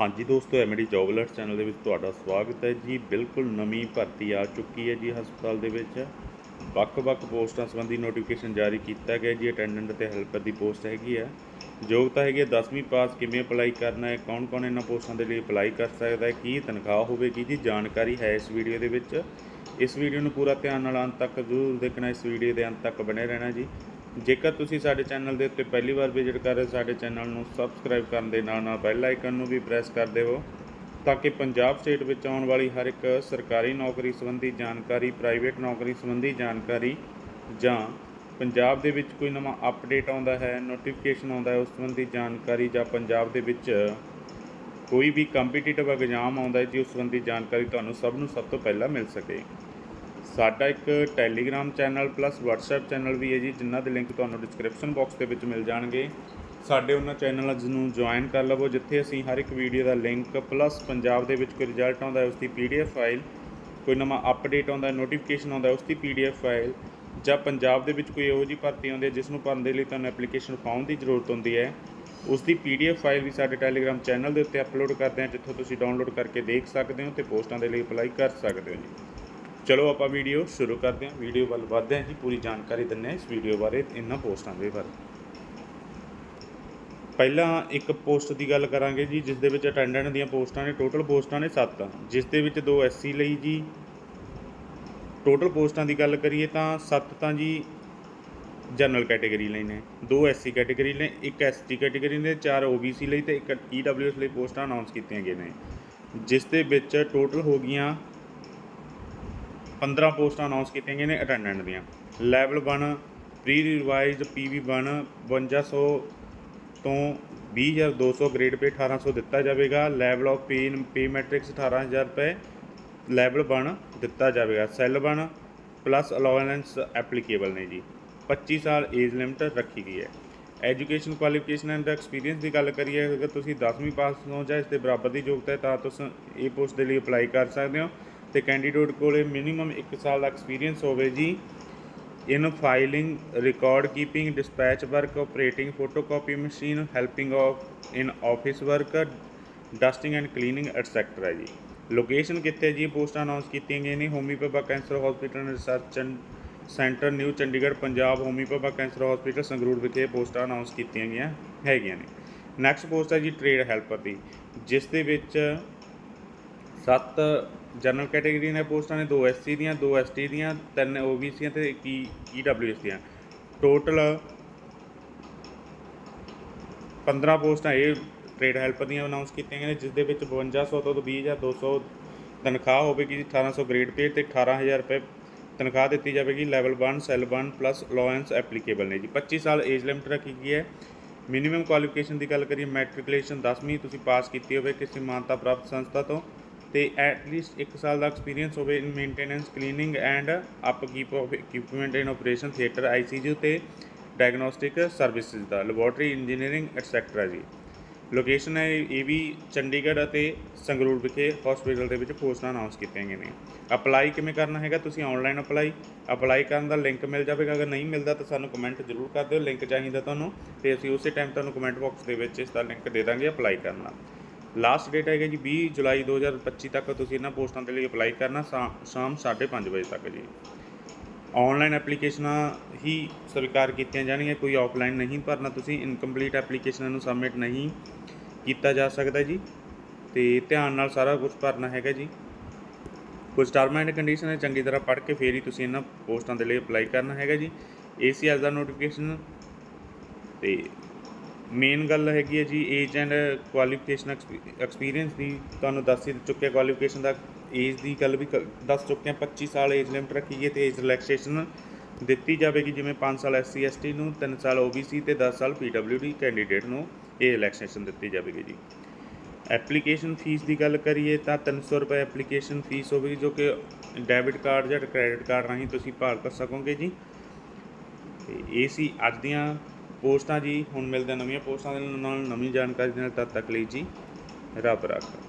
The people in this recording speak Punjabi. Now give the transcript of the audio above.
ਹਾਂਜੀ ਦੋਸਤੋ ਐਮਡੀ ਜੌਬ ਅਲਰਟ ਚੈਨਲ ਦੇ ਵਿੱਚ ਤੁਹਾਡਾ ਸਵਾਗਤ ਹੈ ਜੀ। ਬਿਲਕੁਲ ਨਵੀਂ ਭਰਤੀ ਆ ਚੁੱਕੀ ਹੈ ਜੀ ਹਸਪਤਾਲ ਦੇ ਵਿੱਚ। ਵੱਖ-ਵੱਖ ਪੋਸਟਾਂ ਸੰਬੰਧੀ ਨੋਟੀਫਿਕੇਸ਼ਨ ਜਾਰੀ ਕੀਤਾ ਗਿਆ ਜੀ। ਅਟੈਂਡੈਂਟ ਤੇ ਹੈਲਪਰ ਦੀ ਪੋਸਟ ਹੈਗੀ ਹੈ ਯੋਗਤਾ ਹੈਗੀ ਹੈ 10ਵੀਂ ਪਾਸ ਕਿਵੇਂ ਅਪਲਾਈ ਕਰਨਾ ਹੈ, ਕੌਣ-ਕੌਣ ਇਹਨਾਂ ਪੋਸਟਾਂ ਦੇ ਲਈ ਅਪਲਾਈ ਕਰ ਸਕਦਾ ਹੈ, ਕੀ ਤਨਖਾਹ ਹੋਵੇਗੀ ਜੀ? ਜਾਣਕਾਰੀ ਹੈ ਇਸ ਵੀਡੀਓ ਦੇ ਵਿੱਚ। ਇਸ ਵੀਡੀਓ ਨੂੰ ਪੂਰਾ ਧਿਆਨ ਨਾਲ ਅੰਤ ਤੱਕ ਜ਼ਰੂਰ ਦੇਖਣਾ, ਇਸ ਵੀਡੀਓ ਦੇ ਅੰਤ ਤੱਕ ਬਣੇ ਰਹਿਣਾ ਜੀ। ਜੇਕਰ ਤੁਸੀਂ ਸਾਡੇ ਚੈਨਲ ਦੇ ਉੱਤੇ ਪਹਿਲੀ ਵਾਰ ਵਿਜ਼ਿਟ ਕਰ ਰਹੇ ਸਾਡੇ ਚੈਨਲ ਨੂੰ ਸਬਸਕ੍ਰਾਈਬ ਕਰਨ ਦੇ ਨਾਲ ਨਾਲ ਬੈਲ ਆਈਕਨ ਨੂੰ ਵੀ ਪ੍ਰੈਸ ਕਰ ਦਿਓ, ਤਾਂ ਕਿ ਪੰਜਾਬ ਸਟੇਟ ਵਿੱਚ ਆਉਣ ਵਾਲੀ ਹਰ ਇੱਕ ਸਰਕਾਰੀ ਨੌਕਰੀ ਸੰਬੰਧੀ ਜਾਣਕਾਰੀ ਪ੍ਰਾਈਵੇਟ ਨੌਕਰੀ ਸੰਬੰਧੀ ਜਾਣਕਾਰੀ ਜਾਂ ਪੰਜਾਬ ਦੇ ਵਿੱਚ ਕੋਈ ਨਵਾਂ ਅਪਡੇਟ ਆਉਂਦਾ ਹੈ ਨੋਟੀਫਿਕੇਸ਼ਨ ਆਉਂਦਾ ਹੈ, ਉਸ ਸੰਬੰਧੀ ਜਾਣਕਾਰੀ ਜਾਂ ਪੰਜਾਬ ਦੇ ਵਿੱਚ ਕੋਈ ਵੀ ਕੰਪੀਟੀਟਿਵ ਐਗਜ਼ਾਮ ਆਉਂਦਾ ਹੈ, ਜੀ ਉਸ ਸੰਬੰਧੀ ਜਾਣਕਾਰੀ ਤੁਹਾਨੂੰ ਸਭ ਨੂੰ ਸਭ ਤੋਂ ਪਹਿਲਾਂ ਮਿਲ ਸਕੇ। ਸਾਡਾ ਇੱਕ Telegram channel plus WhatsApp channel ਵੀ ਹੈ ਜੀ, ਜਿਨ੍ਹਾਂ ਦੇ ਲਿੰਕ ਤੁਹਾਨੂੰ ਡਿਸਕ੍ਰਿਪਸ਼ਨ ਬਾਕਸ ਦੇ ਵਿੱਚ ਮਿਲ ਜਾਣਗੇ। ਸਾਡੇ ਉਹਨਾਂ ਚੈਨਲਾਂ ਨੂੰ ਜੁਆਇਨ ਕਰ ਲਵੋ, ਜਿੱਥੇ ਅਸੀਂ ਹਰ ਇੱਕ ਵੀਡੀਓ ਦਾ ਲਿੰਕ ਪਲੱਸ ਪੰਜਾਬ ਦੇ ਵਿੱਚ ਕੋਈ ਰਿਜ਼ਲਟ ਆਉਂਦਾ ਹੈ ਉਸ ਦੀ PDF ਫਾਈਲ ਕੋਈ ਨਵਾਂ ਅਪਡੇਟ ਆਉਂਦਾ ਹੈ ਨੋਟੀਫਿਕੇਸ਼ਨ ਆਉਂਦਾ ਹੈ ਉਸ ਦੀ PDF ਫਾਈਲ ਜਾਂ ਪੰਜਾਬ ਦੇ ਵਿੱਚ ਕੋਈ ਇਹੋ ਜਿਹੀ ਭਰਤੀ ਆਉਂਦੀ ਹੈ, ਜਿਸ ਨੂੰ ਭਰਨ ਦੇ ਲਈ ਤੁਹਾਨੂੰ ਐਪਲੀਕੇਸ਼ਨ ਫਾਰਮ ਦੀ ਜ਼ਰੂਰਤ ਹੁੰਦੀ ਹੈ। ਉਸ ਦੀ PDF ਫਾਈਲ ਵੀ ਸਾਡੇ ਟੈਲੀਗ੍ਰਾਮ ਚੈਨਲ ਦੇ ਉੱਤੇ ਅਪਲੋਡ ਕਰਦੇ ਹਾਂ, ਜਿੱਥੋਂ ਤੁਸੀਂ ਡਾਊਨਲੋਡ ਕਰਕੇ ਦੇਖ ਸਕਦੇ ਹੋ ਤੇ ਪੋਸਟਾਂ ਦੇ ਲਈ ਅਪਲਾਈ ਕਰ ਸਕਦੇ ਹੋ ਜੀ। ਚਲੋ ਆਪਾਂ ਵੀਡੀਓ ਸ਼ੁਰੂ ਕਰਦੇ ਹਾਂ। ਵੀਡੀਓ ਵੱਲ ਵਧਦੇ ਹਾਂ ਜੀ, ਪੂਰੀ ਜਾਣਕਾਰੀ ਦਿੰਦੇ ਹਾਂ ਇਸ ਵੀਡੀਓ ਬਾਰੇ ਇਹਨਾਂ ਪੋਸਟਾਂ ਦੇ ਬਾਰੇ। ਪਹਿਲਾਂ ਇੱਕ ਪੋਸਟ ਦੀ ਗੱਲ ਕਰਾਂਗੇ ਜੀ, ਜਿਸ ਦੇ ਵਿੱਚ ਅਟੈਂਡੈਂਟ ਦੀਆਂ ਪੋਸਟਾਂ ਨੇ ਟੋਟਲ ਪੋਸਟਾਂ ਨੇ 7 ਜਿਸ ਦੇ ਵਿੱਚ ਦੋ ਐਸਸੀ ਲਈ ਜੀ। ਟੋਟਲ ਪੋਸਟਾਂ ਦੀ ਗੱਲ ਕਰੀਏ ਤਾਂ 7 ਤਾਂ ਜੀ ਜਨਰਲ ਕੈਟਾਗਰੀ ਲਈ ਨੇ, ਦੋ ਐਸਸੀ ਕੈਟਾਗਰੀ ਨੇ, ਇੱਕ ਐਸਟੀ ਕੈਟਾਗਰੀ ਨੇ, ਚਾਰ ਓਬੀਸੀ ਲਈ ਤੇ ਇੱਕ ਈਡਬਲਯੂਐਸ ਲਈ ਪੋਸਟਾਂ ਅਨਾਉਂਸ ਕੀਤੀਆਂ ਗਈਆਂ ਨੇ। ਜਿਸ ਦੇ ਵਿੱਚ ਟੋਟਲ ਹੋ ਗਈਆਂ 15 ਪੋਸਟਾਂ ਅਨਾਉਂਸ ਕੀਤੀਆਂ ਗਈਆਂ ਨੇ ਅਟੈਂਡੈਂਟ ਦੀਆਂ। ਲੈਵਲ 1 ਪ੍ਰੀ ਰਿਵਾਈਜ਼ਡ ਪੀਵੀ 1 5200 ਤੋਂ 20200 ਗ੍ਰੇਡ ਪੇ 1800 ਦਿੱਤਾ ਜਾਵੇਗਾ। Level of pay pay matrix 18000 ਰੁਪਏ ਲੈਵਲ 1 ਦਿੱਤਾ ਜਾਵੇਗਾ। ਸੈੱਲ 1 ਪਲੱਸ ਅਲਾਉੈਂਸ ਐਪਲੀਕੇਬਲ ਨੇ ਜੀ। 25 ਸਾਲ ਏਜ ਲਿਮਟ ਰੱਖੀ ਗਈ ਹੈ। ਐਜੂਕੇਸ਼ਨ ਕੁਆਲੀਫਿਕੇਸ਼ਨ ਐਂਡ ਐਕਸਪੀਰੀਅੰਸ ਦੀ ਗੱਲ ਕਰੀਏ, ਅਗਰ ਤੁਸੀਂ 10ਵੀਂ ਪਾਸ ਹੋ ਜਾਂ ਇਸ ਦੇ ਬਰਾਬਰ ਦੀ ਯੋਗਤਾ ਹੈ ਤਾਂ ਤੁਸੀਂ ਇਹ ਪੋਸਟ ਦੇ ਲਈ ਅਪਲਾਈ ਕਰ ਸਕਦੇ ਹੋ। ਤੇ ਕੈਂਡੀਡੇਟ ਕੋਲੇ ਮਿਨੀਮਮ 1 ਸਾਲ ਦਾ ਐਕਸਪੀਰੀਅੰਸ ਹੋਵੇ ਜੀ। In filing record keeping dispatch work operating photocopy machine helping of in office work dusting and cleaning etcetera ਜੀ। ਲੋਕੇਸ਼ਨ ਕਿੱਥੇ ਜੀ? ਪੋਸਟਾਂ ਅਨਾਉਂਸ ਕੀਤੀਆਂ ਗਈਆਂ ਨੇ। Homi Bhabha cancer hospital research centre New Chandigarh Punjab Homi Bhabha cancer hospital Sangrur ਵਿਖੇ ਪੋਸਟਾਂ ਅਨਾਉਂਸ ਕੀਤੀਆਂ ਗਈਆਂ ਹੈਗੀਆਂ ਨੇ। ਨੈਕਸਟ ਪੋਸਟ ਹੈ ਜੀ ਟ੍ਰੇਡ ਹੈਲਪਰ ਦੀ, ਜਿਸ ਦੇ ਵਿੱਚ ਸੱਤ ਜਨਰਲ ਕੈਟਾਗਰੀ ਦੀਆਂ ਪੋਸਟਾਂ ਨੇ, ਦੋ ਐਸਸੀ ਦੀਆਂ, ਦੋ ਐਸਟੀ ਦੀਆਂ, ਤਿੰਨ ਓਬੀਸੀਆਂ ਤੇ ਇੱਕ e, ਈਡਬਲਯੂਐਸ ਦੀਆਂ। ਟੋਟਲ 15 ਪੋਸਟਾਂ ਇਹ ਟ੍ਰੇਡ ਹੈਲਪਰ ਦੀਆਂ ਅਨਾਉਂਸ ਕੀਤੀਆਂ ਗਈਆਂ ਨੇ ਜਿਸ ਦੇ ਵਿੱਚ 5200 ਤੋਂ 20200 ਤਨਖਾਹ ਹੋਵੇਗੀ 1800 ਗ੍ਰੇਡ ਪੇ ਤੇ 18000 ਰੁਪਏ ਤਨਖਾਹ ਦਿੱਤੀ ਜਾਵੇਗੀ। Level 1 cell 1 plus allowance applicable ਨੇ ਜੀ। 25 ਸਾਲ ਏਜ ਲਿਮਟ ਰੱਖੀ ਗਈ ਹੈ। ਮਿਨੀਮਮ ਕੁਆਲੀਫਿਕੇਸ਼ਨ ਦੀ ਗੱਲ ਕਰੀਏ ਮੈਟ੍ਰਿਕੂਲੇਸ਼ਨ 10ਵੀਂ ਤੁਸੀਂ ਪਾਸ ਕੀਤੀ ਹੋਵੇ, ਕਿਸੇ ਮਾਨਤਾ ਪ੍ਰਾਪਤ ਸੰਸਥਾ ਤੋਂ ਤੇ ਐਟ ਲੀਸਟ 1 ਸਾਲ ਦਾ ਐਕਸਪੀਰੀਅੰਸ ਹੋਵੇ in maintenance cleaning and upkeep of equipment in operation theatre ICU ਤੇ ਡਾਇਗਨੋਸਟਿਕ ਸਰਵਿਸਿਜ਼ ਦਾ ਲੈਬੋਰਟਰੀ ਇੰਜੀਨੀਅਰਿੰਗ ਐਟਸੈਕਟਰਾ ਜੀ। ਲੋਕੇਸ਼ਨ ਹੈ ਇਹ ਵੀ ਚੰਡੀਗੜ੍ਹ ਅਤੇ ਸੰਗਰੂਰ ਵਿਖੇ ਹਸਪੀਟਲ ਦੇ ਵਿੱਚ ਪੋਸਟਾਂ ਅਨਾਉਂਸ ਕੀਤੀਆਂ ਗਈਆਂ ਨੇ। ਅਪਲਾਈ ਕਿਵੇਂ ਕਰਨਾ ਹੈਗਾ? ਤੁਸੀਂ ਆਨਲਾਈਨ ਅਪਲਾਈ ਅਪਲਾਈ ਕਰਨ ਦਾ ਲਿੰਕ ਮਿਲ ਜਾਵੇਗਾ। ਅਗਰ ਨਹੀਂ ਮਿਲਦਾ ਤਾਂ ਸਾਨੂੰ ਕਮੈਂਟ ਜ਼ਰੂਰ ਕਰ ਦਿਓ। ਲਿੰਕ ਚਾਹੀਦਾ ਤੁਹਾਨੂੰ ਤੇ ਅਸੀਂ ਉਸੇ ਟਾਈਮ ਤੁਹਾਨੂੰ ਕਮੈਂਟ ਬਾਕਸ ਦੇ ਵਿੱਚ ਇਸ ਦਾ ਲਿੰਕ ਦੇ ਦਾਂਗੇ ਅਪਲਾਈ ਕਰਨ। ਦਾ ਲਾਸਟ ਡੇਟ ਹੈਗਾ ਜੀ 20 ਜੁਲਾਈ 2025 ਤੱਕ ਤੁਸੀਂ ਇਹਨਾਂ ਪੋਸਟਾਂ ਦੇ ਲਈ ਅਪਲਾਈ ਕਰਨਾ ਸ਼ਾ- ਸ਼ਾਮ 5:30 ਵਜੇ ਤੱਕ ਜੀ। ਆਨਲਾਈਨ ਐਪਲੀਕੇਸ਼ਨਾਂ ਹੀ ਸਵੀਕਾਰ ਕੀਤੀਆਂ ਜਾਣਗੀਆਂ, ਕੋਈ ਆਫਲਾਈਨ ਨਹੀਂ ਭਰਨਾ, ਤੁਸੀਂ ਇਨਕੰਪਲੀਟ ਐਪਲੀਕੇਸ਼ਨਾਂ ਨੂੰ ਸਬਮਿਟ ਨਹੀਂ ਕੀਤਾ ਜਾ ਸਕਦਾ ਜੀ। ਤੇ ਧਿਆਨ ਨਾਲ ਸਾਰਾ ਕੁਝ ਭਰਨਾ ਹੈਗਾ ਜੀ। ਕੁਝ ਟਰਮ ਐਂਡ ਕੰਡੀਸ਼ਨ ਹੈ ਚੰਗੀ ਤਰ੍ਹਾਂ ਪੜ੍ਹ ਕੇ ਫੇਰ ਹੀ ਤੁਸੀਂ ਇਹਨਾਂ ਪੋਸਟਾਂ ਦੇ ਲਈ ਅਪਲਾਈ ਕਰਨਾ ਹੈਗਾ ਜੀ। ਏਸੀਐਸ ਦਾ ਨੋਟੀਫਿਕੇਸ਼ਨ ਤੇ ਮੇਨ ਗੱਲ ਹੈਗੀ ਹੈ ਜੀ ਏਜ ਐਂਡ ਕੁਆਲੀਫਿਕੇਸ਼ਨ ਐਕਸਪੀਰੀਅੰਸ ਦੀ। ਤੁਹਾਨੂੰ ਦੱਸ ਹੀ ਚੁੱਕਿਆ ਕੁਆਲੀਫਿਕੇਸ਼ਨ ਦਾ ਏਜ ਦੀ ਗੱਲ ਵੀ ਕ- ਦੱਸ ਚੁੱਕੇ ਹਾਂ। 25 ਸਾਲ ਏਜ ਲਿਮਟ ਰੱਖੀ ਹੈ ਤੇ ਏਜ ਰਿਲੈਕਸੇਸ਼ਨ ਦਿੱਤੀ ਜਾਵੇਗੀ। ਜਿਵੇਂ 5 ਸਾਲ ਐਸਸੀ ਐਸਟੀ ਨੂੰ 3 ਸਾਲ ਓਬੀਸੀ ਤੇ 10 ਸਾਲ ਪੀਡਬਲਯੂਡੀ ਕੈਂਡੀਡੇਟ ਨੂੰ ਇਹ ਰਿਲੈਕਸੇਸ਼ਨ ਦਿੱਤੀ ਜਾਵੇਗੀ ਜੀ। ਐਪਲੀਕੇਸ਼ਨ ਫੀਸ ਦੀ ਗੱਲ ਕਰੀਏ ਤਾਂ 300 ਰੁਪਏ ਐਪਲੀਕੇਸ਼ਨ ਫੀਸ ਹੋਵੇਗੀ, ਜੋ ਕਿ ਡੈਬਿਟ ਕਾਰਡ ਜਾਂ ਕ੍ਰੈਡਿਟ ਕਾਰਡ ਰਾਹੀਂ ਤੁਸੀਂ ਭਾਲ ਕਰ ਸਕੋਗੇ ਜੀ। ਤੇ ਇਹ ਸੀ ਅੱਜ ਦੀਆਂ ਪੋਸਟਾਂ ਜੀ, ਹੁਣ ਮਿਲਦੇ ਨਵੀਆਂ ਪੋਸਟਾਂ ਦੇ ਨਾਲ ਨਵੀਂ ਜਾਣਕਾਰੀ ਦੇ ਨਾਲ, ਤਦ ਤੱਕ ਲਈ ਜੀ, ਰੱਬ ਰੱਖ।